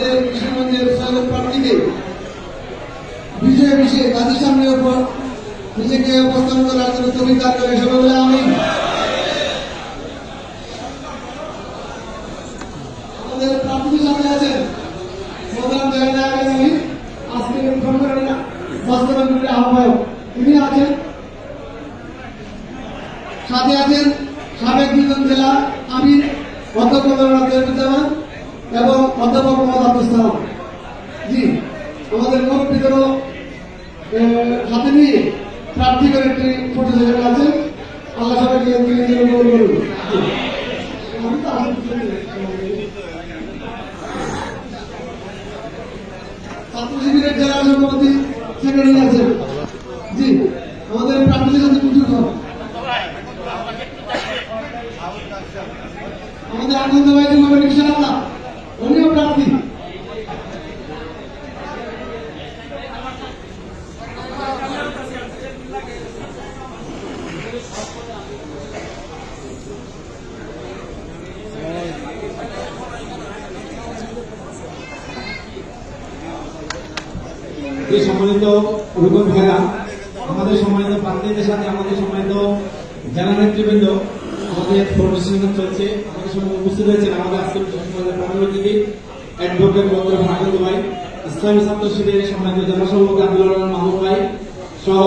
আমাদের কৃষ্ণগঞ্জের সৈয়দ প্রার্থীকে বিজয় বিষয়ে তাদের সামনে উপর নিজেকে উপস্থাপন করার জন্য তুমি তার করে সবাই বলে আমি আমাদের প্রার্থী সামনে আছেন প্রধান জয়না একাডেমি আজকের সংগঠনের বাস্তবায়ন আহ্বায়ক তিনি আছেন। সাথে আছেন সাবেক দুজন জেলা আমির অধ্যক্ষ বিদ্যালয় এবং অধ্যাপক মোহাম্মদ আব্দুল সালাম। জি আমাদের মুরব্বীদেরও সাথে নিয়ে প্রার্থী করে একটি সেখানে আছে। আল্লাহ সবাইকে করুন। আমাদের সাথে পুজো উনিও প্রার্থী যে সম্মানিত রুকন ভাইরা আমাদের সম্মানিত প্রার্থীদের সাথে আমাদের সম্মানিত জেলা নেতৃবৃন্দ আমাদের ফটোসেশন চলছে আমাদের সঙ্গে উপস্থিত হয়েছেন আমাদের সমাজের প্রধান অতিথি অ্যাডভোকেট বদর ভাগত ভাই ইসলামী ছাত্র শিবিরের সম্মানিত জেলা সভাপতি আব্দুল রহমান মাহমুদ ভাই সহ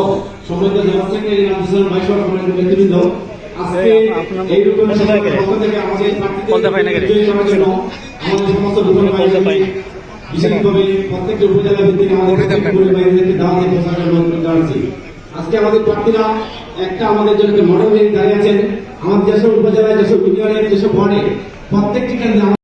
সম্মানিত জেলা সেক্রেটারি আব্দুল ভাই সহ সম্মানিত নেতৃবৃন্দ আজকে এই? পক্ষ থেকে আমাদের প্রার্থীদের জন্য আমাদের সমস্ত বলতে প্রত্যেকটি উপজেলা ভিত্তিক আমাদের আজকে আমাদের প্রার্থীরা একটা আমাদের জন্য মডেল হয়ে দাঁড়িয়ে আছেন আমাদের যেসব উপজেলায় যেসব ইউনিয়নের যেসব ওয়ার্ডে প্রত্যেকটি কেন্দ্রে